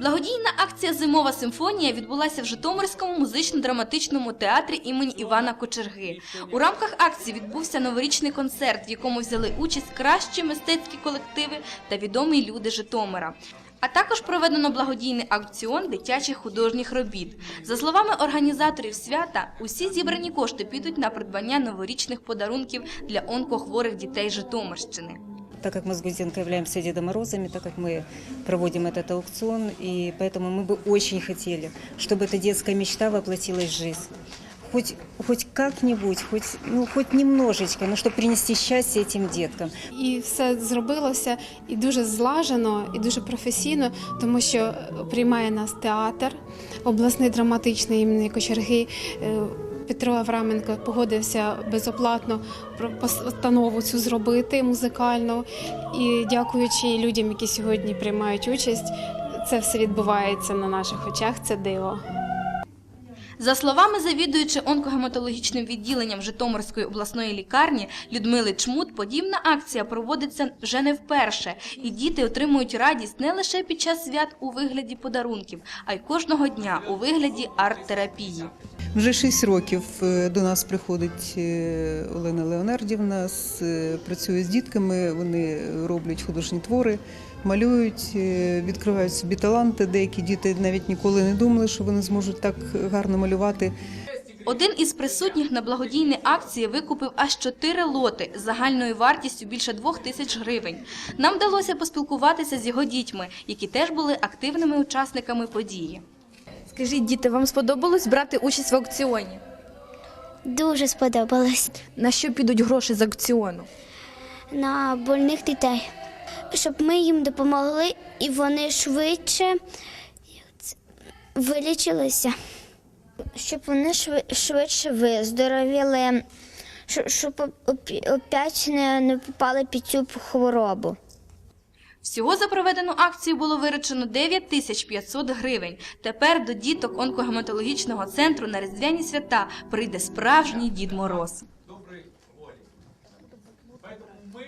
Благодійна акція Зимова симфонія відбулася в Житомирському музично-драматичному театрі імені Івана Кочерги. У рамках акції відбувся новорічний концерт, в якому взяли участь кращі мистецькі колективи та відомі люди Житомира. А також проведено благодійний аукціон дитячих художніх робіт. За словами організаторів свята, усі зібрані кошти підуть на придбання новорічних подарунків для онкохворих дітей Житомирщини Так как мы с Гузенко являемся Дедом Морозами, так как мы проводим этот аукцион, и поэтому мы бы очень хотели, чтобы эта детская мечта воплотилась в жизнь. Хоть, хоть как-нибудь, хоть, ну, хоть немножечко, но чтобы принести счастье этим деткам. І все зробилося і дуже злажено, і дуже професійно, тому що приймає нас театр, обласний драматичний імені Кочерги. Петро Авраменко погодився безоплатно постанову цю зробити музикальну. І дякуючи людям, які сьогодні приймають участь, це все відбувається на наших очах. Це диво. За словами завідуючи онкогематологічним відділенням Житомирської обласної лікарні Людмили Чмут, подібна акція проводиться вже не вперше, і діти отримують радість не лише під час свят у вигляді подарунків, а й кожного дня у вигляді арт-терапії. Вже 6 років е, до нас приходить е, Олена Леонардівна, е, працює з дітками, вони роблять художні твори, малюють, е, відкривають собі таланти. Деякі діти навіть ніколи не думали, що вони зможуть так гарно малювати. Один із присутніх на благодійній акції викупив аж чотири лоти з загальною вартістю більше двох тисяч гривень. Нам вдалося поспілкуватися з його дітьми, які теж були активними учасниками події. Скажіть, діти, вам сподобалось брати участь в аукціоні? Дуже сподобалось На що підуть гроші з аукціону? на больних дітей, щоб ми їм допомогли і вони швидше вилічилися, щоб вони шви- швидше виздоровіли, щоб опять не попали під цю хворобу. Всього за проведену акцію було виручено 9 тисяч 500 гривень. Тепер до діток онкогематологічного центру на різдвяні свята прийде справжній Дід Мороз.